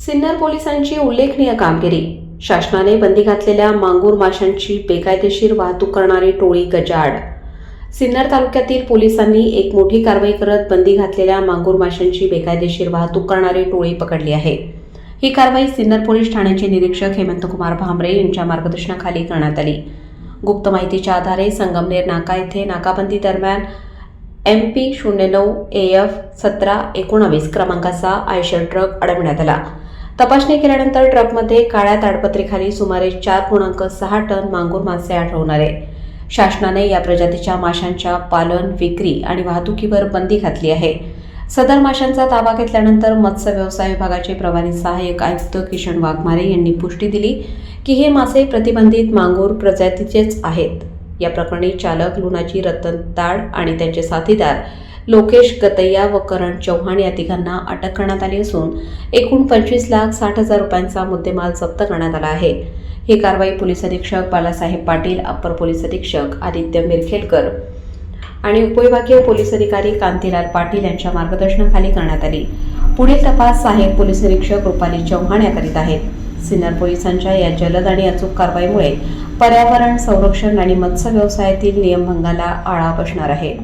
सिन्नर पोलिसांची उल्लेखनीय कामगिरी. शासनाने बंदी घातलेल्या मांगूर माशांची बेकायदेशीर वाहतूक करणारी टोळी गजाड सिन्नर तालुक्यातील पोलिसांनी एक मोठी कारवाई करत बंदी घातलेल्या मांगूर माशांची बेकायदेशीर वाहतूक करणारी टोळी पकडली आहे. ही कारवाई सिन्नर पोलीस ठाण्याचे निरीक्षक हेमंतकुमार भांबरे यांच्या मार्गदर्शनाखाली करण्यात आली. गुप्त माहितीच्या आधारे संगमनेर नाका येथे नाकाबंदी दरम्यान एम पी शून्य नऊ ए एफ सतरा एकोणावीस क्रमांकाचा आयशर ट्रक अडवण्यात आला. तपासणी केल्यानंतर ट्रकमध्ये काळ्या ताडपत्रीखाली सुमारे चार पूर्णांक सहा टन मांगूर मासे आढळून आले. शासनाने या प्रजातीच्या माशांच्या पालन विक्री आणि वाहतुकीवर बंदी घातली आहे. सदर माशांचा ताबा घेतल्यानंतर मत्स्य व्यवसाय विभागाचे प्रभारी सहाय्यक आयुक्त किशन वाघमारे यांनी पुष्टी दिली की हे मासे प्रतिबंधित मांगूर प्रजातीचेच आहेत. या प्रकरणी चालक लुणाची रतन ताड आणि त्यांचे साथीदार लोकेश गतैया व करण चव्हाण या तिघांना अटक करण्यात आली असून एकूण पंचवीस लाख साठ हजार रुपयांचा मुद्देमाल जप्त करण्यात आला आहे. ही कारवाई पोलीस अधीक्षक बालासाहेब पाटील अप्पर पोलीस अधीक्षक आदित्य मिरखेडकर आणि उपविभागीय पोलीस अधिकारी कांतीलाल पाटील यांच्या मार्गदर्शनाखाली करण्यात आली. पुढील तपास सहाय्यक पोलीस निरीक्षक रुपाली चव्हाण या करीत आहेत. सिन्नर पोलिसांच्या या जलद आणि अचूक कारवाईमुळे पर्यावरण संरक्षण आणि मत्स्य व्यवसायातील नियमभंगाला आळा बसणार आहे.